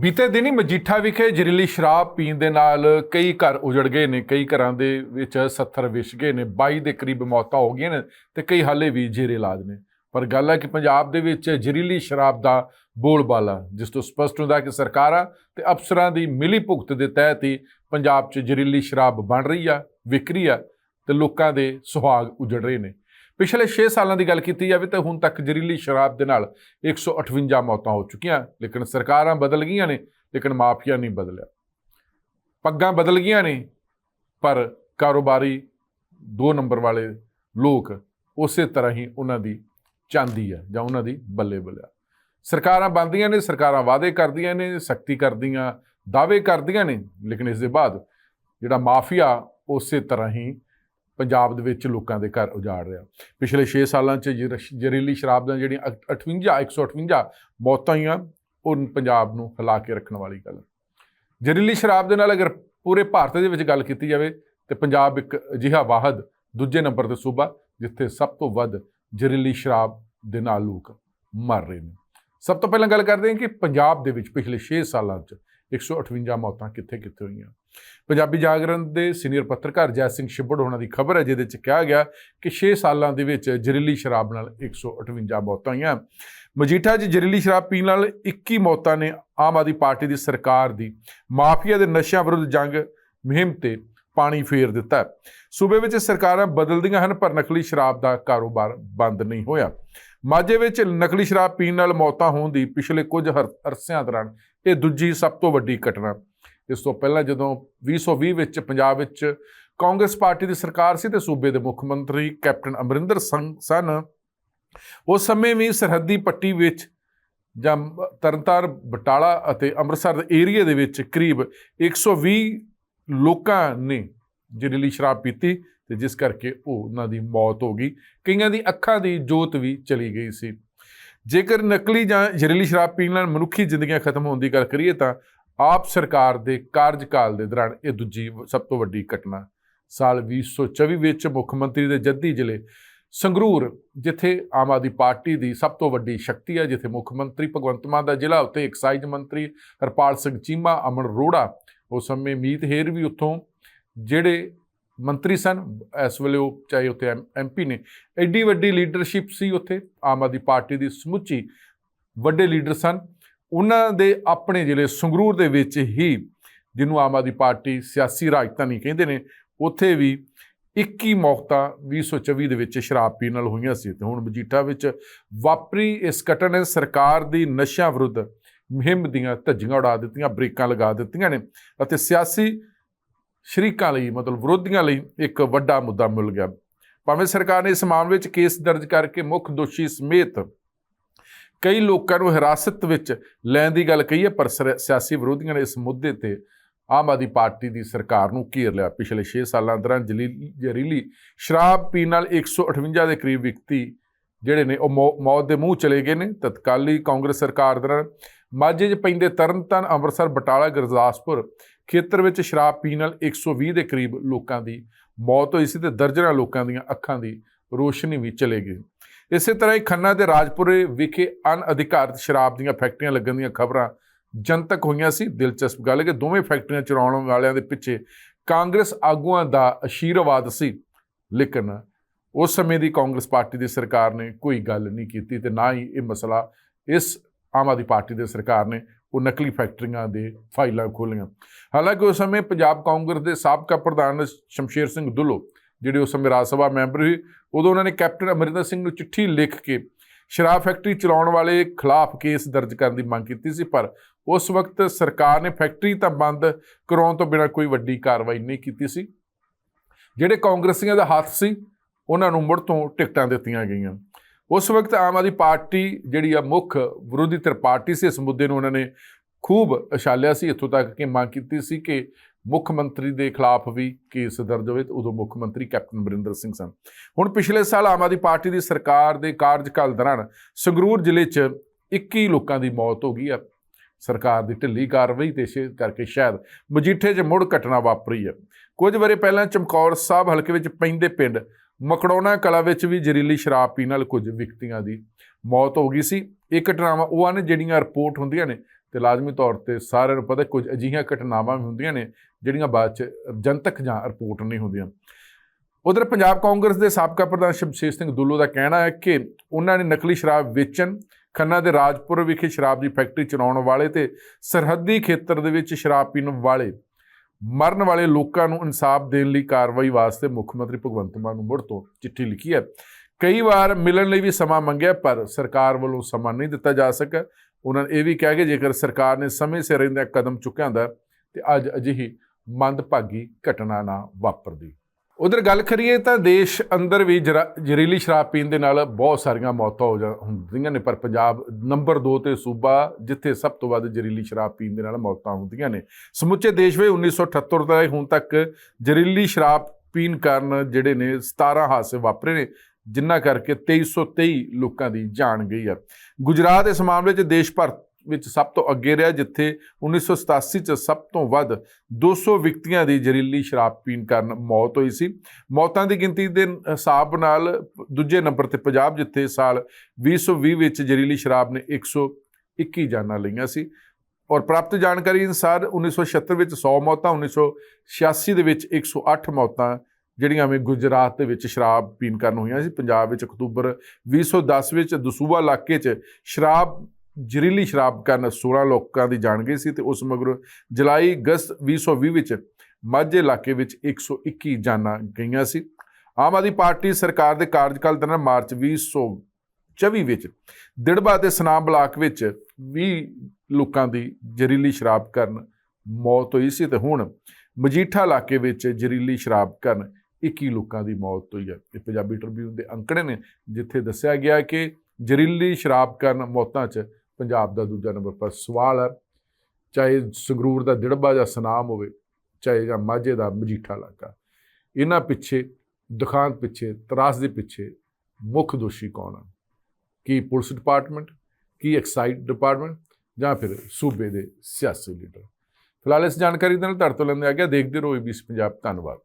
ਬੀਤੇ ਦਿਨੀ ਮਜੀਠਾ ਵਿਖੇ ਜ਼ਹਿਰੀਲੀ ਸ਼ਰਾਬ ਪੀਣ ਦੇ ਨਾਲ ਕਈ ਘਰ ਉਜੜ ਗਏ ਨੇ, ਕਈ ਘਰਾਂ ਦੇ ਵਿੱਚ 70 ਵਿਛ ਗਏ ਨੇ 22 ਦੇ ਕਰੀਬ ਮੌਤਾਂ ਹੋ ਗਈਆਂ ਨੇ ਤੇ ਕਈ ਹਾਲੇ ਵੀ ਜੇਰੇ ਇਲਾਜ ਨੇ। ਪਰ ਗੱਲ ਹੈ ਕਿ ਪੰਜਾਬ ਦੇ ਵਿੱਚ ਜ਼ਹਿਰੀਲੀ ਸ਼ਰਾਬ ਦਾ ਬੋਲਬਾਲਾ, ਜਿਸ ਤੋਂ ਸਪਸ਼ਟ ਹੁੰਦਾ ਕਿ ਸਰਕਾਰਾਂ ਤੇ ਅਫਸਰਾਂ ਦੀ ਮਿਲੀ ਭੁਗਤ ਦੇ ਤਹਿਤ ਹੀ ਪੰਜਾਬ 'ਚ ਜ਼ਹਿਰੀਲੀ ਸ਼ਰਾਬ ਬਣ ਰਹੀ ਆ ਵਿਕਰੀ ਆ ਤੇ ਲੋਕਾਂ ਦੇ ਸੁਹਾਗ ਉਜੜ ਰਹੇ ਨੇ। ਪਿਛਲੇ 6 ਸਾਲਾਂ ਦੀ ਗੱਲ ਕੀਤੀ ਜਾਵੇ ਤਾਂ ਹੁਣ ਤੱਕ ਜ਼ਹਿਰੀਲੀ ਸ਼ਰਾਬ ਦੇ ਨਾਲ 158 ਮੌਤਾਂ ਹੋ ਚੁੱਕੀਆਂ, ਲੇਕਿਨ ਸਰਕਾਰਾਂ ਬਦਲ ਗਈਆਂ ਨੇ, ਲੇਕਿਨ ਮਾਫੀਆ ਨਹੀਂ ਬਦਲਿਆ। ਪੱਗਾਂ ਬਦਲ ਗਈਆਂ ਨੇ, ਪਰ ਕਾਰੋਬਾਰੀ ਦੋ ਨੰਬਰ ਵਾਲੇ ਲੋਕ ਉਸੇ ਤਰ੍ਹਾਂ ਹੀ ਉਹਨਾਂ ਦੀ ਚਾਂਦੀ ਹੈ ਜਾਂ ਉਹਨਾਂ ਦੀ ਬੱਲੇ ਬੱਲਿਆ ਸਰਕਾਰਾਂ ਬੰਦੀਆਂ ਨੇ, ਸਰਕਾਰਾਂ ਵਾਅਦੇ ਕਰਦੀਆਂ ਨੇ, ਸਖਤੀ ਕਰਦੀਆਂ, ਦਾਅਵੇ ਕਰਦੀਆਂ ਨੇ, ਲੇਕਿਨ ਇਸ ਦੇ ਬਾਅਦ ਜਿਹੜਾ ਮਾਫੀਆ ਉਸੇ ਤਰ੍ਹਾਂ ਹੀ ਪੰਜਾਬ ਦੇ ਵਿੱਚ ਲੋਕਾਂ ਦੇ ਘਰ ਉਜਾੜ ਰਿਹਾ। ਪਿਛਲੇ 6 ਸਾਲਾਂ 'ਚ ਜ਼ਹਿਰ- ਜ਼ਹਿਰੀਲੀ ਸ਼ਰਾਬ ਦੀਆਂ ਜਿਹੜੀਆਂ 58 158 ਮੌਤਾਂ ਹੋਈਆਂ ਉਹ ਪੰਜਾਬ ਨੂੰ ਹਿਲਾ ਕੇ ਰੱਖਣ ਵਾਲੀ ਗੱਲ। ਜ਼ਹਿਰੀਲੀ ਸ਼ਰਾਬ ਦੇ ਨਾਲ ਅਗਰ ਪੂਰੇ ਭਾਰਤ ਦੇ ਵਿੱਚ ਗੱਲ ਕੀਤੀ ਜਾਵੇ, ਤੇ ਪੰਜਾਬ ਇੱਕ ਅਜਿਹਾ ਵਾਹਦ ਦੂਜੇ ਨੰਬਰ ਤੇ ਸੂਬਾ, ਜਿੱਥੇ ਸਭ ਤੋਂ ਵੱਧ ਜ਼ਹਿਰੀਲੀ ਸ਼ਰਾਬ ਦੇ ਨਾਲ ਲੋਕ ਮਰ ਰਹੇ ਨੇ। ਸਭ ਤੋਂ ਪਹਿਲਾਂ ਗੱਲ ਕਰਦੇ ਹਾਂ ਕਿ ਪੰਜਾਬ ਦੇ ਵਿੱਚ ਪਿਛਲੇ 6 ਸਾਲਾਂ 'ਚ 158 ਮੌਤਾਂ ਕਿੱਥੇ-ਕਿੱਥੇ ਹੋਈਆਂ। ਪੰਜਾਬੀ ਜਾਗਰਣ ਦੇ ਸੀਨੀਅਰ ਪੱਤਰਕਾਰ ਜੈ ਸਿੰਘ ਛਿੱਬੜ ਹੋਣਾ ਦੀ ਖਬਰ ਹੈ, ਜਿਹਦੇ 'ਚ ਕਿਹਾ ਗਿਆ ਕਿ 6 ਸਾਲਾਂ ਦੇ ਵਿੱਚ ਜ਼ਹਿਰੀਲੀ ਸ਼ਰਾਬ ਨਾਲ 158 ਮੌਤਾਂ ਹੋਈਆਂ। ਮਜੀਠਾ 'ਚ ਜ਼ਹਿਰੀਲੀ ਸ਼ਰਾਬ ਪੀਣ ਨਾਲ 21 ਮੌਤਾਂ ਨੇ ਆਮ ਆਦਮੀ ਪਾਰਟੀ ਦੀ ਸਰਕਾਰ ਦੀ। ਮਾਫੀਆ ਦੇ ਨਸ਼ਿਆਂ ਵਿਰੁੱਧ ਜੰਗ ਮੁਹਿੰਮ ਤੇ ਪਾਣੀ ਫੇਰ ਦਿੱਤਾ ਸੂਬੇ ਵਿੱਚ ਸਰਕਾਰਾਂ ਬਦਲਦੀਆਂ ਹਨ, ਪਰ ਨਕਲੀ ਸ਼ਰਾਬ ਦਾ ਕਾਰੋਬਾਰ ਬੰਦ ਨਹੀਂ ਹੋਇਆ। ਮਾਝੇ ਵਿੱਚ ਨਕਲੀ ਸ਼ਰਾਬ ਪੀਣ ਨਾਲ ਮੌਤਾਂ ਹੋਣ ਦੀ ਪਿਛਲੇ ਕੁਝ ਹਰ- ਅਰਸਿਆਂ ਦੌਰਾਨ ਇਹ ਦੂਜੀ ਸਭ ਤੋਂ ਵੱਡੀ ਘਟਨਾ। ਇਸ ਤੋਂ ਪਹਿਲਾਂ ਜਦੋਂ 2020 ਵਿੱਚ ਪੰਜਾਬ ਵਿੱਚ ਕਾਂਗਰਸ ਪਾਰਟੀ ਦੀ ਸਰਕਾਰ ਸੀ ਤੇ ਸੂਬੇ ਦੇ ਮੁੱਖ ਮੰਤਰੀ ਕੈਪਟਨ ਅਮਰਿੰਦਰ ਸਿੰਘ ਸਨ, ਉਸ ਸਮੇਂ ਵੀ ਸਰਹੱਦੀ ਪੱਟੀ ਵਿੱਚ ਜਾਂ ਤਰਨਤਾਰ ਬਟਾਲਾ ਅਤੇ ਅੰਮ੍ਰਿਤਸਰ ਦੇ ਏਰੀਆ ਦੇ ਵਿੱਚ ਕਰੀਬ 120 ਲੋਕਾਂ ਨੇ ਜ਼ਹਿਰੀਲੀ ਸ਼ਰਾਬ ਪੀਤੀ ਤੇ ਜਿਸ ਕਰਕੇ ਉਹ ਉਹਨਾਂ ਦੀ ਮੌਤ ਹੋ ਗਈ। ਕਈਆਂ ਦੀ ਅੱਖਾਂ ਦੀ ਜੋਤ ਵੀ ਚਲੀ ਗਈ ਸੀ। ਜੇਕਰ ਨਕਲੀ ਜਾਂ ਜ਼ਹਿਰੀਲੀ ਸ਼ਰਾਬ ਪੀਣ ਨਾਲ ਮਨੁੱਖੀ ਜ਼ਿੰਦਗੀਆਂ ਖਤਮ ਹੋਣ ਦੀ ਗੱਲ ਕਰੀਏ ਤਾਂ ਆਪ ਸਰਕਾਰ ਦੇ ਕਾਰਜਕਾਲ ਦੇ ਦੌਰਾਨ ਇਹ ਦੂਜੀ ਸਭ ਤੋਂ ਵੱਡੀ ਘਟਨਾ ਸਾਲ 2024 ਵਿੱਚ ਮੁੱਖ ਮੰਤਰੀ ਦੇ ਜੱਦੀ ਜ਼ਿਲ੍ਹੇ ਸੰਗਰੂਰ, ਜਿੱਥੇ ਆਮ ਆਦਮੀ ਪਾਰਟੀ ਦੀ ਸਭ ਤੋਂ ਵੱਡੀ ਸ਼ਕਤੀ ਹੈ ਜਿੱਥੇ ਮੁੱਖ ਮੰਤਰੀ ਭਗਵੰਤ ਮਾਨ ਦਾ ਜ਼ਿਲ੍ਹਾ ਉੱਤੇ ਐਕਸਾਈਜ਼ ਮੰਤਰੀ ਹਰਪਾਲ ਸਿੰਘ ਚੀਮਾ, ਅਮਨ ਅਰੋੜਾ ਉਸ ਸਮੇਂ ਮੀਤ ਹੇਰ ਵੀ ਉੱਥੋਂ, ਜਿਹੜੇ ਮੰਤਰੀ ਸਨ, ਇਸ ਵੇਲੇ ਉਹ ਚਾਹੇ ਉੱਥੇ ਐਮਪੀ ਨੇ। ਐਡੀ ਵੱਡੀ ਲੀਡਰਸ਼ਿਪ ਸੀ ਉੱਥੇ, ਆਮ ਆਦਮੀ ਪਾਰਟੀ ਦੀ ਸਮੁੱਚੀ ਵੱਡੇ ਲੀਡਰ ਸਨ। ਉਹਨਾਂ ਦੇ ਆਪਣੇ ਜ਼ਿਲ੍ਹੇ ਸੰਗਰੂਰ ਦੇ ਵਿੱਚ ਹੀ, ਜਿਹਨੂੰ ਆਮ ਆਦਮੀ ਪਾਰਟੀ ਸਿਆਸੀ ਰਾਜਧਾਨੀ ਕਹਿੰਦੇ ਨੇ, ਉੱਥੇ ਵੀ 21 ਮੌਤਾਂ 2024 ਦੇ ਵਿੱਚ ਸ਼ਰਾਬ ਪੀਣ ਨਾਲ ਹੋਈਆਂ ਸੀ। ਤੇ ਹੁਣ ਮਜੀਠਾ ਵਿੱਚ ਵਾਪਰੀ ਇਸ ਘਟਨਾ ਨੇ, ਸਰਕਾਰ ਦੀ ਨਸ਼ਿਆਂ ਵਿਰੁੱਧ ਮੁਹਿੰਮ ਦੀਆਂ ਧੱਜੀਆਂ ਉਡਾ ਦਿੱਤੀਆਂ, ਬ੍ਰੇਕਾਂ ਲਗਾ ਦਿੱਤੀਆਂ ਨੇ ਅਤੇ ਸਿਆਸੀ ਸ਼ਰੀਕਾਂ ਲਈ, ਮਤਲਬ ਵਿਰੋਧੀਆਂ ਲਈ ਇੱਕ ਵੱਡਾ ਮੁੱਦਾ ਮਿਲ ਗਿਆ। ਭਾਵੇਂ ਸਰਕਾਰ ਨੇ ਇਸ ਮਾਮਲੇ ਵਿੱਚ ਕੇਸ ਦਰਜ ਕਰਕੇ ਮੁੱਖ ਦੋਸ਼ੀ ਸਮੇਤ ਕਈ ਲੋਕਾਂ ਨੂੰ ਹਿਰਾਸਤ ਵਿੱਚ ਲੈਣ ਦੀ ਗੱਲ ਕਹੀ ਹੈ, ਪਰ ਸਿਰ- ਸਿਆਸੀ ਵਿਰੋਧੀਆਂ ਨੇ ਇਸ ਮੁੱਦੇ ਤੇ ਆਮ ਆਦਮੀ ਪਾਰਟੀ ਦੀ ਸਰਕਾਰ ਨੂੰ ਘੇਰ ਲਿਆ। ਪਿਛਲੇ 6 ਸਾਲਾਂ ਦੌਰਾਨ ਜਲੀਲ- ਜ਼ਹਿਰੀਲੀ ਸ਼ਰਾਬ ਪੀਣ ਨਾਲ 158 ਦੇ ਕਰੀਬ ਵਿਅਕਤੀ ਜਿਹੜੇ ਨੇ, ਉਹ ਮੌਤ ਦੇ ਮੂੰਹ ਚਲੇ ਗਏ ਨੇ। ਤਤਕਾਲੀ ਕਾਂਗਰਸ ਸਰਕਾਰ ਦੌਰਾਨ ਮਾਝੇ 'ਚ ਪੈਂਦੇ ਤਰਨਤਾਰਨ, ਅੰਮ੍ਰਿਤਸਰ, ਬਟਾਲਾ, ਗੁਰਦਾਸਪੁਰ ਖੇਤਰ ਵਿੱਚ ਸ਼ਰਾਬ ਪੀਣ ਨਾਲ 120 ਦੇ ਕਰੀਬ ਲੋਕਾਂ ਦੀ ਮੌਤ ਹੋਈ ਸੀ ਤੇ ਦਰਜਨਾਂ ਲੋਕਾਂ ਦੀਆਂ ਅੱਖਾਂ ਦੀ ਰੋਸ਼ਨੀ ਵੀ ਚਲੇ ਗਈ। ਇਸੇ ਤਰ੍ਹਾਂ ਹੀ ਖੰਨਾ ਦੇ ਰਾਜਪੁਰੇ ਵਿਖੇ ਅਨਅਧਿਕਾਰਤ ਸ਼ਰਾਬ ਦੀਆਂ ਫੈਕਟਰੀਆਂ ਲੱਗਣ ਦੀਆਂ ਖਬਰਾਂ ਜਨਤਕ ਹੋਈਆਂ ਸੀ। ਦਿਲਚਸਪ ਗੱਲ ਹੈ ਕਿ ਦੋਵੇਂ ਫੈਕਟਰੀਆਂ ਚਲਾਉਣ ਵਾਲਿਆਂ ਦੇ ਪਿੱਛੇ ਕਾਂਗਰਸ ਆਗੂਆਂ ਦਾ ਅਸ਼ੀਰਵਾਦ ਸੀ, ਲੇਕਿਨ ਉਸ ਸਮੇਂ ਦੀ ਕਾਂਗਰਸ ਪਾਰਟੀ ਦੀ ਸਰਕਾਰ ਨੇ ਕੋਈ ਗੱਲ ਨਹੀਂ ਕੀਤੀ ਤੇ ਨਾ ਹੀ ਇਹ ਮਸਲਾ ਇਸ ਆਮ ਆਦਮੀ ਪਾਰਟੀ ਦੀ ਸਰਕਾਰ ਨੇ ਉਹ ਨਕਲੀ ਫੈਕਟਰੀਆਂ ਦੇ ਫਾਈਲਾਂ ਖੋਲੀਆਂ ਹਾਲਾਂਕਿ ਉਸ ਸਮੇਂ ਪੰਜਾਬ ਕਾਂਗਰਸ ਦੇ ਸਾਬਕਾ ਪ੍ਰਧਾਨ ਸ਼ਮਸ਼ੇਰ ਸਿੰਘ ਦੁੱਲੋ, ਜਿਹੜੇ ਉਸ ਸਮੇਂ ਰਾਜ ਸਭਾ ਮੈਂਬਰ ਸੀ, ਉਦੋਂ ਉਹਨਾਂ ਨੇ ਕੈਪਟਨ ਅਮਰਿੰਦਰ ਸਿੰਘ ਨੂੰ ਚਿੱਠੀ ਲਿਖ ਕੇ ਸ਼ਰਾਬ ਫੈਕਟਰੀ ਚਲਾਉਣ ਵਾਲੇ ਖਿਲਾਫ ਕੇਸ ਦਰਜ ਕਰਨ ਦੀ ਮੰਗ ਕੀਤੀ ਸੀ, ਪਰ ਉਸ ਵਕਤ ਸਰਕਾਰ ਨੇ ਫੈਕਟਰੀ ਤਾਂ ਬੰਦ ਕਰਾਉਣ ਤੋਂ ਬਿਨਾਂ ਕੋਈ ਵੱਡੀ ਕਾਰਵਾਈ ਨਹੀਂ ਕੀਤੀ ਸੀ। ਜਿਹੜੇ ਕਾਂਗਰਸੀਆਂ ਦਾ ਹੱਥ ਸੀ, ਉਹਨਾਂ ਨੂੰ ਮੁੜ ਤੋਂ ਟਿਕਟਾਂ ਦਿੱਤੀਆਂ ਗਈਆਂ। ਉਸ ਵਕਤ ਆਮ ਆਦਮੀ ਪਾਰਟੀ ਜਿਹੜੀ ਆ ਮੁੱਖ ਵਿਰੋਧੀ ਧਿਰ ਪਾਰਟੀ ਸੀ, ਇਸ ਮੁੱਦੇ ਨੂੰ ਉਹਨਾਂ ਨੇ ਖੂਬ ਉਛਾਲਿਆ ਸੀ। ਇੱਥੋਂ ਤੱਕ ਕਿ ਮੰਗ ਕੀਤੀ ਸੀ ਕਿ ਮੁੱਖ ਮੰਤਰੀ ਦੇ ਖਿਲਾਫ ਵੀ ਕੇਸ ਦਰਜ ਹੋਵੇ ਤੇ ਉਦੋਂ ਮੁੱਖ ਮੰਤਰੀ ਕੈਪਟਨ ਅਮਰਿੰਦਰ ਸਿੰਘ ਸਨ। ਹੁਣ ਪਿਛਲੇ ਸਾਲ ਆਮ ਆਦਮੀ ਪਾਰਟੀ ਦੀ ਸਰਕਾਰ ਦੇ ਕਾਰਜਕਾਲ ਦੌਰਾਨ ਸੰਗਰੂਰ ਜ਼ਿਲ੍ਹੇ 'ਚ 21 ਲੋਕਾਂ ਦੀ ਮੌਤ ਹੋ ਗਈ ਆ। ਸਰਕਾਰ ਦੀ ਢਿੱਲੀ ਕਾਰਵਾਈ ਤੇ ਇਸੇ ਕਰਕੇ ਸ਼ਾਇਦ ਮਜੀਠੇ 'ਚ ਮੁੜ ਘਟਨਾ ਵਾਪਰੀ ਹੈ ਕੁਝ ਵਰੇ ਪਹਿਲਾਂ ਚਮਕੌਰ ਸਾਹਿਬ ਹਲਕੇ ਵਿੱਚ ਪੈਂਦੇ ਪਿੰਡ ਮਕੜੋਨਾ ਕਲਾ ਵਿੱਚ ਵੀ ਜ਼ਹਿਰੀਲੀ ਸ਼ਰਾਬ ਪੀਣ ਨਾਲ ਕੁਝ ਵਿਅਕਤੀਆਂ ਦੀ ਮੌਤ ਹੋ ਗਈ ਸੀ। ਇਹ ਘਟਨਾਵਾਂ ਉਹ ਹਨ ਜਿਹੜੀਆਂ ਰਿਪੋਰਟ ਹੁੰਦੀਆਂ ਨੇ ਤੇ ਲਾਜ਼ਮੀ ਤੌਰ ਤੇ ਸਾਰਿਆਂ ਨੂੰ ਪਤਾ ਕੁਝ ਅਜਿਹੀਆਂ ਘਟਨਾਵਾਂ ਵੀ ਹੁੰਦੀਆਂ ਨੇ ਜਿਹੜੀਆਂ ਬਾਅਦ ਚ ਜਨਤਕ ਜਾਂ ਰਿਪੋਰਟ ਨਹੀਂ ਹੁੰਦੀਆਂ। ਉਧਰ ਪੰਜਾਬ ਕਾਂਗਰਸ ਦੇ ਸਾਬਕਾ ਪ੍ਰਧਾਨ ਸ਼ਮਸ਼ੇਰ ਸਿੰਘ ਦੁੱਲੋ ਦਾ ਕਹਿਣਾ ਹੈ ਕਿ ਉਹਨਾਂ ਨੇ ਨਕਲੀ ਸ਼ਰਾਬ ਵੇਚਣ, ਖੰਨਾ ਦੇ ਰਾਜਪੁਰ ਵਿਖੇ ਸ਼ਰਾਬ ਦੀ ਫੈਕਟਰੀ ਚਲਾਉਣ ਵਾਲੇ ਤੇ ਸਰਹੱਦੀ ਖੇਤਰ ਦੇ ਵਿੱਚ ਸ਼ਰਾਬ ਪੀਣ ਵਾਲੇ ਮਰਨ ਵਾਲੇ ਲੋਕਾਂ ਨੂੰ ਇਨਸਾਫ ਦੇਣ ਲਈ ਕਾਰਵਾਈ ਵਾਸਤੇ ਮੁੱਖ ਮੰਤਰੀ ਭਗਵੰਤ ਮਾਨ ਨੂੰ ਮੁੜ ਤੋਂ ਚਿੱਠੀ ਲਿਖੀ ਹੈ। ਕਈ ਵਾਰ ਮਿਲਣ ਲਈ ਵੀ ਸਮਾਂ ਮੰਗਿਆ, ਪਰ ਸਰਕਾਰ ਵੱਲੋਂ ਸਮਾਂ ਨਹੀਂ ਦਿੱਤਾ ਜਾ ਸਕਿਆ। ਉਹਨਾਂ ਨੇ ਇਹ ਵੀ ਕਿਹਾ ਕਿ ਜੇਕਰ ਸਰਕਾਰ ਨੇ ਸਮੇਂ ਸਿਰ ਰਹਿੰਦਿਆਂ ਕਦਮ ਚੁੱਕਿਆ ਹੁੰਦਾ ਤੇ ਅੱਜ ਅਜਿਹੀ ਮੰਦਭਾਗੀ ਘਟਨਾ ਨਾ ਵਾਪਰਦੀ। ਉਧਰ ਗੱਲ ਕਰੀਏ ਤਾਂ ਦੇਸ਼ ਅੰਦਰ ਵੀ ਜਰਾ- ਜ਼ਹਿਰੀਲੀ ਸ਼ਰਾਬ ਪੀਣ ਦੇ ਨਾਲ ਬਹੁਤ ਸਾਰੀਆਂ ਮੌਤਾਂ ਹੋ ਜਾ, ਹੁੰਦੀਆਂ ਨੇ, ਪਰ ਪੰਜਾਬ ਨੰਬਰ 2 ਤੇ ਸੂਬਾ, ਜਿੱਥੇ ਸਭ ਤੋਂ ਵੱਧ ਜ਼ਹਿਰੀਲੀ ਸ਼ਰਾਬ ਪੀਣ ਦੇ ਨਾਲ ਮੌਤਾਂ ਹੁੰਦੀਆਂ ਨੇ। ਸਮੁੱਚੇ ਦੇਸ਼ ਵਿੱਚ 1978 ਤੋਂ ਲੈ ਕੇ ਹੁਣ ਤੱਕ ਜ਼ਹਿਰੀਲੀ ਸ਼ਰਾਬ ਪੀਣ ਕਾਰਨ ਜਿਹੜੇ ਨੇ 17 ਹਾਦਸੇ ਵਾਪਰੇ ਨੇ ਜਿਨ੍ਹਾਂ ਕਰਕੇ 2323 ਲੋਕਾਂ ਦੀ ਜਾਨ ਗਈ ਹੈ ਗੁਜਰਾਤ ਇਸ ਮਾਮਲੇ 'ਚ ਦੇਸ਼ ਭਰ ਵਿੱਚ ਸਭ ਤੋਂ ਅੱਗੇ ਰਿਹਾ, ਜਿੱਥੇ 1987 ਚ ਸਭ ਤੋਂ ਵੱਧ 200 ਵਿਅਕਤੀਆਂ ਦੀ ਜ਼ਹਿਰੀਲੀ ਸ਼ਰਾਬ ਪੀਣ ਕਾਰਨ ਮੌਤ ਹੋਈ ਸੀ। ਮੌਤਾਂ ਦੀ ਗਿਣਤੀ ਦੇ ਹਿਸਾਬ ਨਾਲ ਦੂਜੇ ਨੰਬਰ ਤੇ ਪੰਜਾਬ, ਜਿੱਥੇ ਸਾਲ 2020 ਵਿੱਚ ਜ਼ਹਿਰੀਲੀ ਸ਼ਰਾਬ ਨੇ 121 ਜਾਨਾਂ ਲਈਆਂ ਸੀ। ਔਰ ਪ੍ਰਾਪਤ ਜਾਣਕਾਰੀ ਅਨੁਸਾਰ 1976 ਵਿੱਚ 100 ਮੌਤਾਂ 1986 ਦੇ ਵਿੱਚ 108 ਮੌਤਾਂ, ਜਿਹੜੀਆਂ ਵੀ ਗੁਜਰਾਤ ਦੇ ਵਿੱਚ ਸ਼ਰਾਬ ਪੀਣ ਕਾਰਨ ਹੋਈਆਂ ਸੀ। ਪੰਜਾਬ ਵਿੱਚ ਅਕਤੂਬਰ 2010 ਵਿੱਚ ਦਸੂਬਾ ਇਲਾਕੇ 'ਚ ਸ਼ਰਾਬ ਜ਼ਹਿਰੀਲੀ ਸ਼ਰਾਬ ਕਾਰਨ 16 ਲੋਕਾਂ ਦੀ ਜਾਨ ਗਈ ਸੀ ਤੇ ਉਸ ਮਗਰੋਂ ਜੁਲਾਈ, ਅਗਸਤ 2020 ਵਿੱਚ ਮਾਝੇ ਇਲਾਕੇ ਵਿੱਚ 121 ਜਾਨਾਂ ਗਈਆਂ ਸੀ। ਆਮ ਆਦਮੀ ਪਾਰਟੀ ਸਰਕਾਰ ਦੇ ਕਾਰਜਕਾਲ ਦੌਰਾਨ ਮਾਰਚ 2024 ਵਿੱਚ ਦਿੜਬਾ ਤੇ ਸਨਾਮ ਬਲਾਕ ਵਿੱਚ 20 ਲੋਕਾਂ ਦੀ ਜ਼ਹਿਰੀਲੀ ਸ਼ਰਾਬ ਕਾਰਨ ਮੌਤ ਹੋਈ ਸੀ ਤੇ ਹੁਣ ਮਜੀਠਾ ਇਲਾਕੇ ਵਿੱਚ ਜ਼ਹਿਰੀਲੀ ਸ਼ਰਾਬ ਕਾਰਨ 21 ਲੋਕਾਂ ਦੀ ਮੌਤ ਹੋਈ ਹੈ। ਇਹ ਪੰਜਾਬੀ ਟ੍ਰਿਬਿਊਨ ਦੇ ਅੰਕੜੇ ਨੇ, ਜਿੱਥੇ ਦੱਸਿਆ ਗਿਆ ਕਿ ਜ਼ਹਿਰੀਲੀ ਸ਼ਰਾਬ ਕਾਰਨ ਮੌਤਾਂ 'ਚ ਪੰਜਾਬ ਦਾ ਦੂਜਾ ਨੰਬਰ ਪਰ ਸਵਾਲ ਹੈ, ਚਾਹੇ ਸੰਗਰੂਰ ਦਾ ਦਿੜਬਾ ਜਾਂ ਸਨਾਮ ਹੋਵੇ, ਚਾਹੇ ਜਾਂ ਮਾਝੇ ਦਾ ਮਜੀਠਾ ਇਲਾਕਾ। ਇਹਨਾਂ ਪਿੱਛੇ, ਦੁਖਾਂਤ ਪਿੱਛੇ, ਤਰਾਸ ਦੇ ਪਿੱਛੇ ਮੁੱਖ ਦੋਸ਼ੀ ਕੌਣ ਹੈ ਕੀ ਪੁਲਿਸ ਡਿਪਾਰਟਮੈਂਟ ਕੀ ਐਕਸਾਈਜ਼ ਡਿਪਾਰਟਮੈਂਟ ਜਾਂ ਫਿਰ ਸੂਬੇ ਦੇ ਸਿਆਸੀ ਲੀਡਰ ਫਿਲਹਾਲ ਇਸ ਜਾਣਕਾਰੀ ਦੇ ਨਾਲ ਤੁਹਾਡੇ ਤੋਂ ਲੈਂਦੇ ਆ ਗਿਆ, ਦੇਖਦੇ ਰਹੋ ਏਬੀਸੀ ਪੰਜਾਬ, ਧੰਨਵਾਦ।